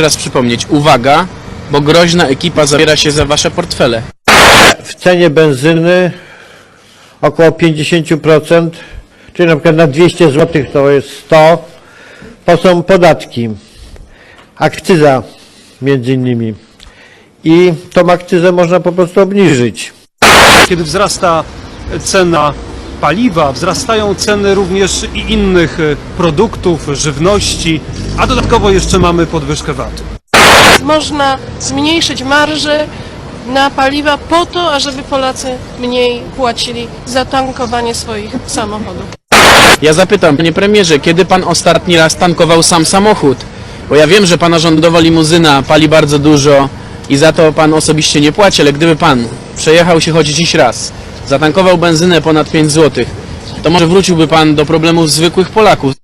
jeszcze raz przypomnieć. Uwaga, bo groźna ekipa zabiera się za wasze portfele. w cenie benzyny około 50%, czyli na przykład na 200 zł to jest 100, to są podatki, akcyza między innymi. I tą akcyzę można po prostu obniżyć. Kiedy wzrasta cena paliwa, wzrastają ceny również i innych e, produktów, żywności, a dodatkowo jeszcze mamy podwyżkę VAT-u. można zmniejszyć marże na paliwa po to, ażeby Polacy mniej płacili za tankowanie swoich samochodów. Ja zapytam, panie premierze, kiedy pan ostatni raz tankował sam samochód? Bo ja wiem, że pana rządowa limuzyna pali bardzo dużo i za to pan osobiście nie płaci, ale gdyby pan przejechał się choć dziś raz, zatankował benzynę ponad 5 zł, to może wróciłby pan do problemów zwykłych Polaków.